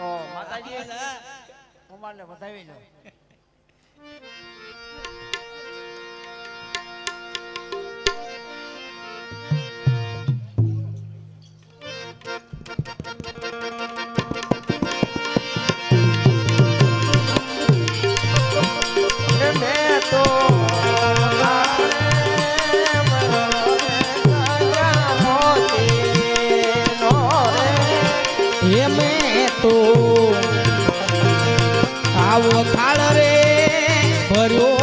તો માતાજી કુમારને વધાવી લો હે મેં તો આવો થાળ રે ભર્યો